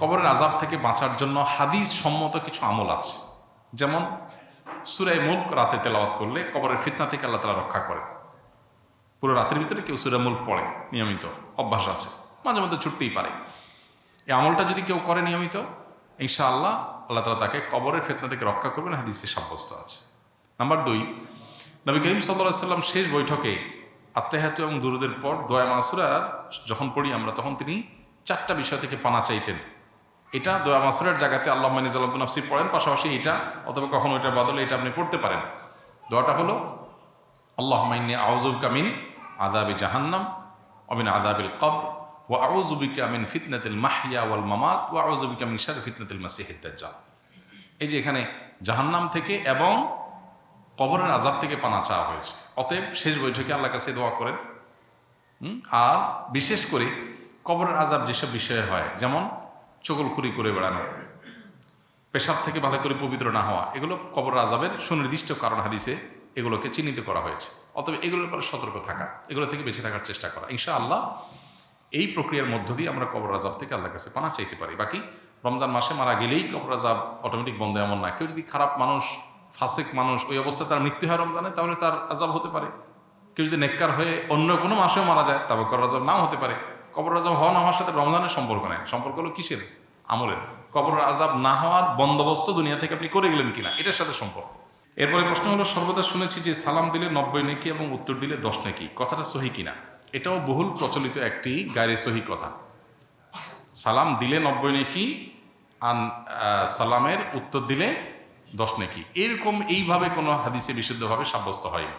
কবরের আজাব থেকে বাঁচার জন্য হাদিস সম্মত কিছু আমল আছে। যেমন সুরাই মুল্ক রাতে তেলাওয়াত করলে কবরের ফিতনা থেকে আল্লাহ তালা রক্ষা করে পুরো রাতের ভিতরে কেউ সুরাই মুল্ক পড়ে, নিয়মিত, অভ্যাস আছে, মাঝে মধ্যে ছুটতেই পারে। এই আমলটা যদি কেউ করে নিয়মিত, ইনশাআল্লাহ আল্লাহ তালা তাকে কবরের ফেতনা থেকে রক্ষা করবেন, হাদিসে সাব্যস্ত আছে। নাম্বার দুই, নবী করিম সাল্লাহ সাল্লাম শেষ বৈঠকে আত্মাহাত এবং দুরুদের পর দোয়া মাসুরার যখন পড়ি আমরা, তখন তিনি চারটা বিষয় থেকে পানা চাইতেন। এটা দোয়া মাসুরের জায়গাতে আল্লাহ মানিজাল্লাহ নাফসি পড়েন, পাশাপাশি এটা, অথবা কখনো এটার বদলে এটা আপনি পড়তে পারেন। দোয়াটা হলো, আল্লাহ মাইনে আউজুব কামিন আদাবি জাহান্নাম অমিন আদাবিল কবর ও আউজুবিকা মিন ফিতনাতিল মাহিয়া ওয়াল মামাত ও আউজুবিকা মিন শার ফিতনাতিল মাসিহিদ দাজ্জাল। এই যে এখানে জাহান্নাম থেকে এবং কবরের আজাব থেকে পানা চাওয়া হয়েছে। অতএব শেষ বৈঠকে আল্লাহ কাছে দোয়া করেন। আর বিশেষ করে কবরের আজাব যেসব বিষয়ে হয়, যেমন চকলখুরি করে বেড়ানো, পেশাব থেকে ভালো করে পবিত্র না হওয়া, এগুলো কবর আজাবের সুনির্দিষ্ট কারণ হাদিসে এগুলোকে চিহ্নিত করা হয়েছে। অতএব এগুলোর ব্যাপারে সতর্ক থাকা, এগুলো থেকে বেঁচে থাকার চেষ্টা করা। ইনশা আল্লাহ এই প্রক্রিয়ার মধ্য দিয়ে আমরা কবর আজাব থেকে আল্লাহর কাছে পানা চাইতে পারি। বাকি রমজান মাসে মারা গেলেই কবর আজাব অটোমেটিক বন্ধ এমন না। কেউ যদি খারাপ মানুষ, ফাসেক মানুষ ওই অবস্থায় তার মৃত্যু হয় রমজানে, তাহলে তার আজাব হতে পারে। কেউ যদি নেককার হয়ে অন্য কোনো মাসেও মারা যায় তবে কবর আজাব নাও হতে পারে। কবর আজাব হওয়া হওয়ার সাথে রমজানের সম্পর্ক নেই। সম্পর্ক হলো কিসের? আমলের। কবর আজাব না হওয়ার বন্দোবস্ত দুনিয়া থেকে আপনি করে গেলেন কিনা? এটার সাথে সম্পর্ক। এরপরে প্রশ্ন হলো, সর্বদা শুনেছি যে সালাম দিলে নব্বই নেকি এবং উত্তর দিলে দশ নেকি। কথাটা সহি কিনা? এটাও বহুল প্রচলিত একটি গায়ে সহি কথা। সালাম দিলে নব্বই নেকি আর সালামের উত্তর দিলে দশ নেকি। এরকম এইভাবে কোনো হাদিসে বিশুদ্ধভাবে সাব্যস্ত হয়নি।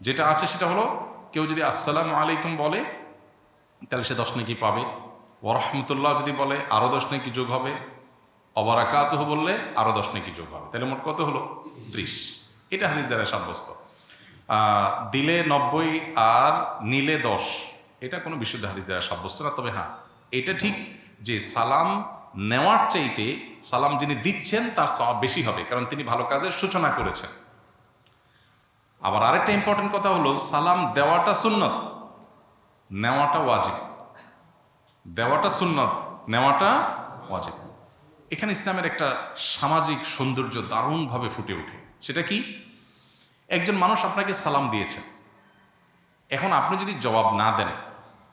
যেটা আছে সেটা হলো, কেউ যদি আসসালামু আলাইকুম বলে তাহলে সে দশ নেকি পাবে। ওরহমতুল্লাহ যদি বলে আরও দশ নেকি যোগ হবে। অবরাকাতহ বললে আরও দশ নেকি যোগ হবে। তাহলে মোট কত হলো? ত্রিশ। এটা হাদিস দ্বারা সাব্যস্ত। দিলে নব্বই আর নিলে দশ। এটা কোনো বিশুদ্ধ হাদিস দ্বারা সাব্যস্ত না, তবে হ্যাঁ এটা ঠিক যে সালাম নেওয়ার চাইতে সালাম যিনি দিচ্ছেন, তার সব বেশি হবে, কারণ তিনি ভালো কাজের সূচনা করেছেন। আবার আরেকটা ইম্পর্টেন্ট কথা হলো, সালাম দেওয়াটা সুন্নত। নেওয়াটা ওয়াজিব। দেওয়াটা সুন্নত, নেওয়াটা ওয়াজিব। এখানে ইসলামের একটা সামাজিক সৌন্দর্য দারুণভাবে ফুটে ওঠে। সেটা কি? একজন মানুষ আপনাকে সালাম দিয়েছেন এখন আপনি যদি জবাব না দেন,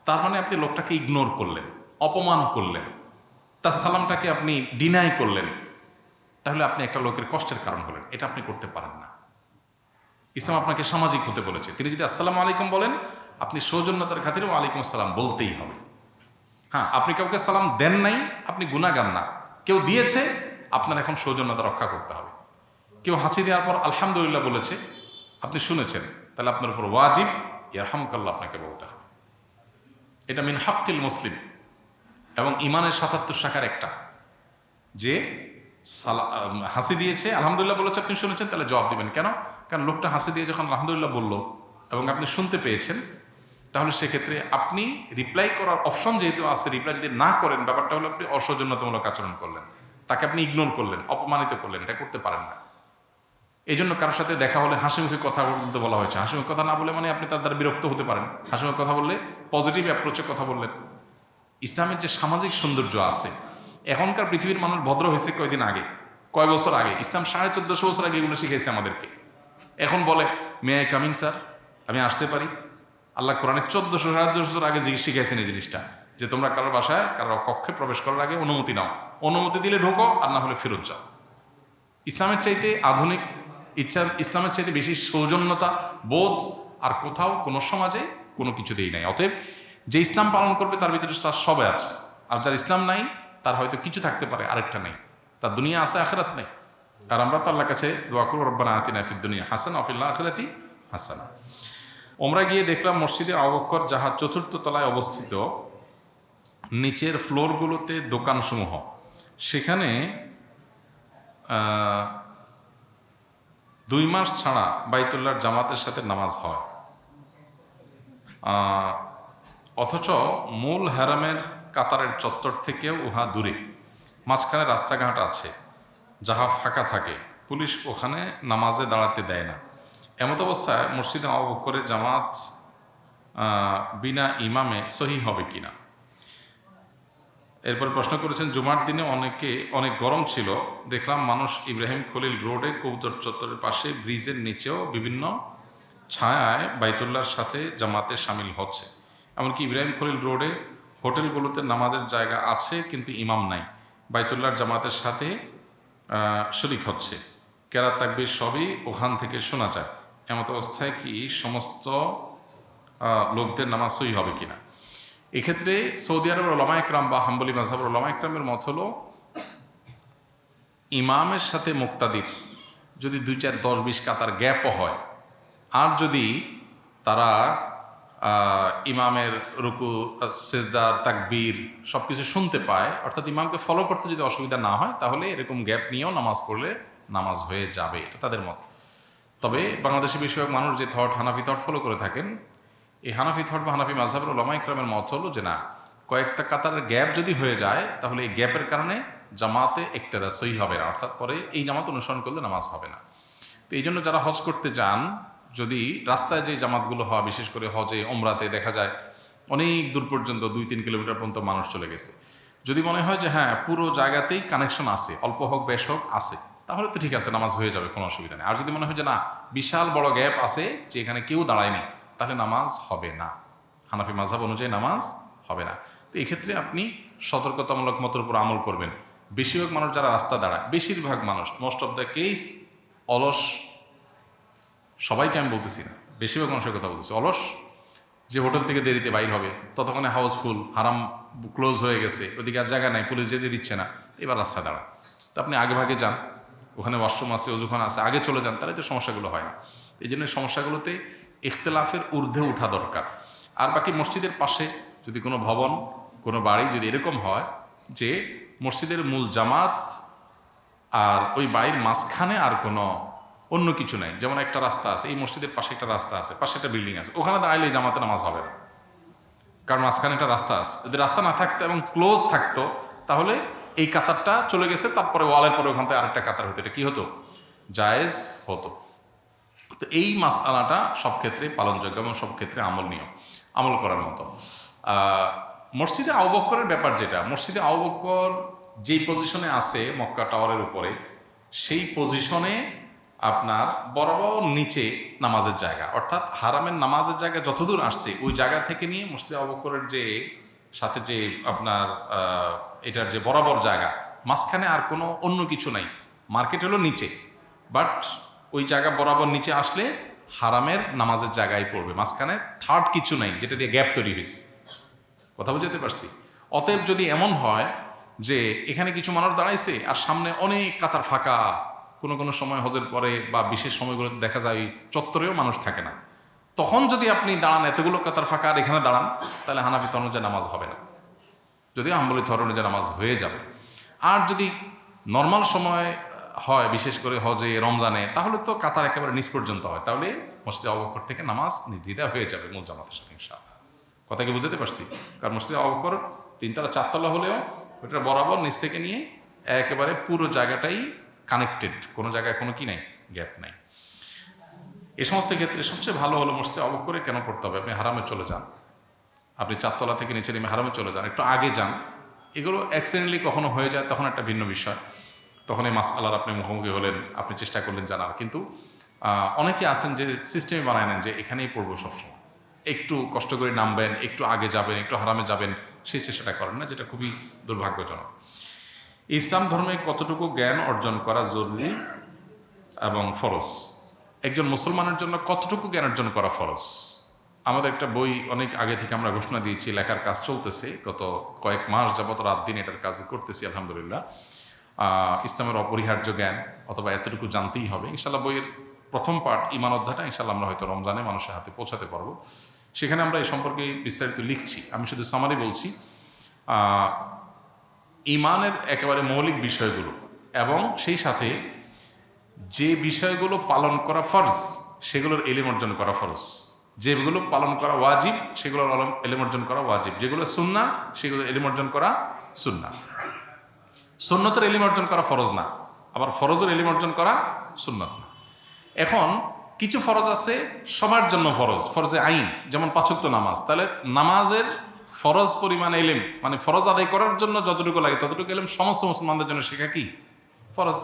তার মানে আপনি লোকটাকে ইগনোর করলেন, অপমান করলেন। তার সালামটাকে আপনি ডিনাই করলেন। তাহলে আপনি একটা লোকের কষ্টের কারণ হলেন। এটা আপনি করতে পারেন না। ইসলাম আপনাকে সামাজিক হতে বলেছে। তিনি যদি আসসালামু আলাইকুম বলেন আপনি সৌজন্যতার খাতিরে আলাইকুম আসসালাম বলতেই হবে। হ্যাঁ আপনি কাউকে সালাম দেন নাই, আপনি গুণাগান না। কেউ দিয়েছে, আপনার এখন সৌজন্যতা রক্ষা করতে হবে। কেউ হাঁচি দেওয়ার পর আলহামদুলিল্লাহ বলেছে, আপনি শুনেছেন, তাহলে আপনার উপর ওয়াজিব ইয়ারহামকাল্লা আপনাকে বলতে হবে। এটা মিন হাক্কিল মুসলিম এবং ইমানের সাতাত্তর শাখার একটা। যে হাসি দিয়েছে, আলহামদুলিল্লাহ বলেছে, আপনি শুনেছেন, তাহলে জবাব দিবেন। কেন? কারণ লোকটা হাসি দিয়ে যখন আলহামদুলিল্লাহ বলল এবং আপনি শুনতে পেয়েছেন তাহলে সেক্ষেত্রে আপনি রিপ্লাই করার অপশন যেহেতু আছে রিপ্লাই যদি না করেন, ব্যাপারটা হলো আপনি অসৌজন্যতামূলক আচরণ করলেন। তাকে আপনি ইগনোর করলেন, অপমানিত করলেন, এটা করতে পারেন না। এই জন্য কারোর সাথে দেখা হলে হাসি মুখে কথা বলতে বলা হয়েছে। হাসি মুখে কথা না বলে মানে আপনি তার দ্বারা বিরক্ত হতে পারেন। হাসি মুখে কথা বললে পজিটিভ অ্যাপ্রোচে কথা বললেন। ইসলামের যে সামাজিক সৌন্দর্য আছে, এখনকার পৃথিবীর মানুষ ভদ্র হয়েছে কয়দিন আগে? কয় বছর আগে? ইসলাম সাড়ে চোদ্দশো বছর আগে এগুলো শিখেছে আমাদেরকে। এখন বলে মে আই কামিং স্যার আমি আসতে পারি। আল্লাহ কোরআনের চোদ্দশো চোদ্দশো বছর আগে শিখেছেন এই জিনিসটা, যে তোমরা কারোর বাসায় কারোর কক্ষে প্রবেশ করার আগে অনুমতি নাও। অনুমতি দিলে ঢোকো, আর না হলে ফেরত যাও। ইসলামের চাইতে আধুনিক, ইচ্ছা, ইসলামের চাইতে বেশি সৌজন্যতা, বোধ, আর কোথাও কোনো সমাজে কোনো কিছুতেই নাই। অতএব যে ইসলাম পালন করবে, তার ভিতরে তার সবে আছে। আর যার ইসলাম নাই, তার হয়তো কিছু থাকতে পারে, আরেকটা নেই। তার দুনিয়া আছে, আখেরাত নেই। আর আমরা তো আল্লাহর কাছে দোয়া করব, রব্বানা আতিনা ফিদ দুনিয়া হাসান অফিল্লা আখেরাতি হাসানা। আমরা গিয়ে দেখলাম মসজিদে আবক্কর যাহা চতুর্থ তলায় অবস্থিত, নিচের ফ্লোরগুলোতে দোকানসমূহ। সেখানে দুই মাস ছাড়া বাইতুল্লার জামাতের সাথে নামাজ হয়। অথচ মূল হ্যারামের কাতারের চত্বর থেকেও উহা দূরে। মাঝখানে রাস্তাঘাট আছে, যাহা ফাঁকা থাকে। পুলিশ ওখানে নামাজে দাঁড়াতে দেয় না। এমত অবস্থায় মসজিদে অবকরে জামাত বিনা ইমামে সহি হবে কিনা? এরপর প্রশ্ন করেছেন, জুমার দিনে অনেকে, অনেক গরম ছিল, দেখলাম মানুষ ইব্রাহিম খলিল রোডে কৌতর চত্বরের পাশে ব্রিজের নিচেও বিভিন্ন ছায়ায় বাইতুল্লাহর সাথে জামাতে সামিল হচ্ছে। এমনকি ইব্রাহিম খলিল রোডে হোটেলগুলোতে নামাজের জায়গা আছে, কিন্তু ইমাম নাই। বাইতুল্লার জামাতের সাথে শরিক হচ্ছে। কেরাত তাকবির সবই ওখান থেকে শোনা যায়। এমত অবস্থায় কি সমস্ত লোকদের নামাজ সই হবে কিনা? এক্ষেত্রে সৌদি আরবের ওলামা একরাম বা হাম্বলি মাঝাবের ওলামা একরামের মত হলো, ইমামের সাথে মুক্তাদির যদি দুই চার দশ বিশ কাতার গ্যাপও হয়, আর যদি তারা ইমামের রুকু সেজদার তাকবীর সব কিছু শুনতে পায়, অর্থাৎ ইমামকে ফলো করতে যদি অসুবিধা না হয়, তাহলে এরকম গ্যাপ নিয়েও নামাজ পড়লে নামাজ হয়ে যাবে, এটা তাদের মত। তবে বাংলাদেশে বেশিরভাগ মানুষ যে থট হানাফি থট ফলো করে থাকেন, এই হানাফি থট বা হানাফি মাঝহাবের ওলামা ইকরামের মত হলো যে না, কয়েকটা কাতারের গ্যাপ যদি হয়ে যায়, তাহলে এই গ্যাপের কারণে জামাতে একটারা সই হবে না, অর্থাৎ পরে এই জামাত অনুসরণ করলে নামাজ হবে না। তো এই জন্য যারা হজ করতে যান, যদি রাস্তায় যে জামাতগুলো হওয়া বিশেষ করে হজে ওমরাতে দেখা যায়, অনেক দূর পর্যন্ত দুই তিন কিলোমিটার পর্যন্ত মানুষ চলে গেছে। যদি মনে হয় যে হ্যাঁ পুরো জায়গাতেই কানেকশন আছে, অল্প হোক, বেশ হোক, আছে। তাহলে তো ঠিক আছে, নামাজ হয়ে যাবে, কোনো অসুবিধা নেই। আর যদি মনে হয় যে না, বিশাল বড় গ্যাপ আছে যে এখানে কেউ দাঁড়ায়নি তাহলে নামাজ হবে না। হানাফি মাঝহাব অনুযায়ী নামাজ হবে না। তো এক্ষেত্রে আপনি সতর্কতামূলক মতের উপর আমল করবেন। বেশিরভাগ মানুষ যারা রাস্তা দাঁড়ায়, বেশিরভাগ মানুষ মোস্ট অফ দ্য কেস অলস, সবাইকে আমি বলতেছি না, বেশিরভাগ মানুষের কথা বলতেছি, অলস, যে হোটেল থেকে দেরিতে বাইর হবে, ততক্ষণে হাউসফুল, হারাম ক্লোজ হয়ে গেছে, ওদিকে আর জায়গা নাই, পুলিশ যেতে দিচ্ছে না, এবার রাস্তা দাঁড়া তো আপনি আগে ভাগে যান ওখানে ওয়াশরুম আছে অজুখান আছে, আগে চলে যান, তাহলে তো সমস্যাগুলো হয় না। এই জন্য সমস্যাগুলোতে ইখতলাফের ঊর্ধ্বে ওঠা দরকার। আর বাকি মসজিদের পাশে যদি কোনো ভবন, কোনো বাড়ি যদি এরকম হয় যে মসজিদের মূল জামাত আর ওই বাড়ির মাঝখানে আর কোনো অন্য কিছু নাই, যেমন একটা রাস্তা আছে, এই মসজিদের পাশে একটা রাস্তা আছে, পাশে একটা বিল্ডিং আছে, ওখানে দাঁড়াইলে জামাতে নামাজ হবে না। কারণ মাঝখানে একটা রাস্তা আছে। যদি রাস্তা না থাকতো এবং ক্লোজ থাকতো, তাহলে এই কাতারটা চলে গেছে, তারপরে ওয়ালের পরে ওখান থেকে আরেকটা কাতার হতো এটা কি হতো? জায়েজ হতো। তো এই মাসালাটা সব ক্ষেত্রে পালনযোগ্য এবং সব ক্ষেত্রে আমল নিয়ম, আমল করার মতো। মসজিদে আউবক্করের ব্যাপার যেটা, মসজিদে আউবক্কর যেই পজিশনে আছে মক্কা টাওয়ারের উপরে, সেই পজিশনে আপনার বরাবর নিচে নামাজের জায়গা, অর্থাৎ হারামের নামাজের জায়গা যতদূর আসছে, ওই জায়গা থেকে নিয়ে মসজিদে আউবক্করের যে সাথে যে আপনার এটার যে বরাবর জায়গা, মাঝখানে আর কোনো অন্য কিছু নাই। মার্কেট হলো নিচে। বাট ওই জায়গা বরাবর নিচে আসলে হারামের নামাজের জায়গায় পড়বে। মাঝখানে থার্ড কিছু নাই, যেটা দিয়ে গ্যাপ তৈরি হয়েছে। কথা বুঝতে পারছি? অতএব যদি এমন হয় যে এখানে কিছু মানুষ দাঁড়াইছে আর সামনে অনেক কাতার ফাঁকা, কোনো কোনো সময় হজের পরে বা বিশেষ সময়গুলোতে দেখা যায় চত্বরেও মানুষ থাকে না। তখন যদি আপনি দাঁড়ান, এতগুলো কাতার ফাঁকা আর এখানে দাঁড়ান, তাহলে হানাফি অনুযায়ী নামাজ হবে না। যদি আম্বলি অনুযায়ী নামাজ হয়ে যাবে। আর যদি নর্মাল সময় হয়, বিশেষ করে হজে, রমজানে, তাহলে তো কাতার একেবারে নিচ পর্যন্ত হয়। তাহলে মসজিদে অবকর থেকে নামাজ নির্দ্বিধা হয়ে যাবে মূল জামাতের সাথে, ইনশাআল্লাহ। কথা কি বুঝতে পারছি? কারণ মসজিদে অবকর তিনতলা, চারতলা হলেও ওটা বরাবর নিচ থেকে নিয়ে একেবারে পুরো জায়গাটাই কানেক্টেড কোনো জায়গায় কোনো কি নাই? গ্যাপ নাই। এই সমস্ত ক্ষেত্রে সবচেয়ে ভালো হলো মসজিদে অবক করে কেন পড়তে হবে? আপনি হারামে চলে যান। আপনি চারতলা থেকে নিচে নেমে হারামে চলে যান। একটু আগে যান। এগুলো অ্যাক্সিডেন্টলি কখনো হয়ে যায়, তখন একটা ভিন্ন বিষয়। তখন এই মাস আল্লাহর আপনি মুখোমুখি হলেন, আপনি চেষ্টা করলেন জানার। কিন্তু অনেকে আছেন যে সিস্টেমে বানায় নেন যে এখানেই পড়ব সবসময়। একটু কষ্ট করে নামবেন, একটু আগে যাবেন, একটু হারামে যাবেন, সেই চেষ্টাটা করেন না, যেটা খুবই দুর্ভাগ্যজনক। ইসলাম ধর্মে কতটুকু জ্ঞান অর্জন করা জরুরি এবং ফরজ? একজন মুসলমানের জন্য কতটুকু জ্ঞান অর্জন করা ফরজ? আমাদের একটা বই অনেক আগে থেকে আমরা ঘোষণা দিয়েছি, লেখার কাজ চলতেছে। গত কয়েক মাস যাবত রাত দিন এটার কাজ করতেছি, আলহামদুলিল্লাহ। ইসলামের অপরিহার্য জ্ঞান, অথবা এতটুকু জানতেই হবে। ইনশাল্লাহ বইয়ের প্রথম পার্ট ইমান অধ্যায়টা ইনশাল্লাহ আমরা হয়তো রমজানে মানুষের হাতে পৌঁছাতে পারব। সেখানে আমরা এই সম্পর্কে বিস্তারিত লিখছি। আমি শুধু সামারি বলছি ইমানের একেবারে মৌলিক বিষয়গুলো এবং সেই সাথে যে বিষয়গুলো পালন করা ফরজ, সেগুলোর এলিম অর্জন করা ফরজ। যেগুলো পালন করা ওয়াজিব, সেগুলোর এলিম অর্জন করা ওয়াজিব। যেগুলো সুন্না, সেগুলো এলিম অর্জন করা সুন্না। সুন্নতের এলিম অর্জন করা ফরজ না, আবার ফরজের এলিম অর্জন করা সুন্নত না। এখন কিছু ফরজ আছে সবার জন্য ফরজ, ফরজে আইন, যেমন পাঁচক্ত নামাজ। তাহলে নামাজের ফরজ পরিমাণ এলিম মানে ফরজ আদায় করার জন্য যতটুকু লাগে ততটুকু এলিম সমস্ত মুসলমানদের জন্য শেখা কি? ফরজ।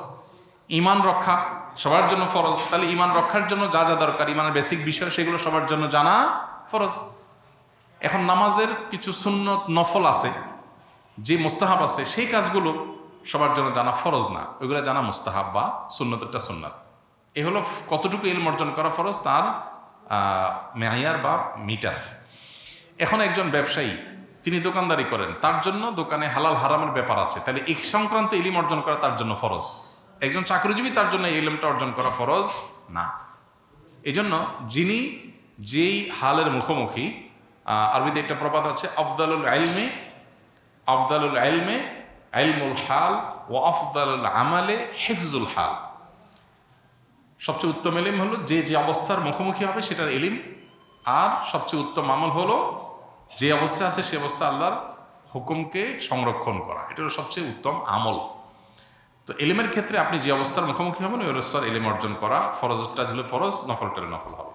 ইমান রক্ষা সবার জন্য ফরজ। তাহলে ইমান রক্ষার জন্য যা যা দরকার, ইমানের বেসিক বিষয়, সেগুলো সবার জন্য জানা ফরজ। এখন নামাজের কিছু সুন্নত নফল আছে, যে মোস্তাহাব আছে, সেই কাজগুলো সবার জন্য জানা ফরজ না। ওইগুলো জানা মোস্তাহাব বা সুন্নতেরটা সুন্নাত। এ হলো কতটুকু এলম অর্জন করা ফরজ, তার মেয়ার বা মিটার। এখন একজন ব্যবসায়ী, তিনি দোকানদারি করেন, তার জন্য দোকানে হালাল হারামের ব্যাপার আছে। তাহলে এই সংক্রান্ত ইলিম অর্জন করা তার জন্য ফরজ। একজন চাকরিজীবী তার জন্য এই ইলিমটা অর্জন করা ফরজ? না। এই জন্য যিনি যেই হালের মুখোমুখি আরবিতে একটা প্রবাদ আছে, আফদালুল আইলমে আফদালুল আইলমে আইলমুল হাল, ও আফদালুল আমালে হেফজুল হাল। সবচেয়ে উত্তম এলিম হলো যে যে অবস্থার মুখোমুখি হবে সেটার এলিম। আর সবচেয়ে উত্তম আমল হলো যে অবস্থা আছে সে অবস্থা আল্লাহর হুকুমকে সংরক্ষণ করা। এটা হলো সবচেয়ে উত্তম আমল। তো এলিমের ক্ষেত্রে আপনি যে অবস্থার মুখোমুখি হবেন, ওই অবস্থার এলিম অর্জন করা ফরজটা দিলে ফরজ, নফলটা নফল হবে।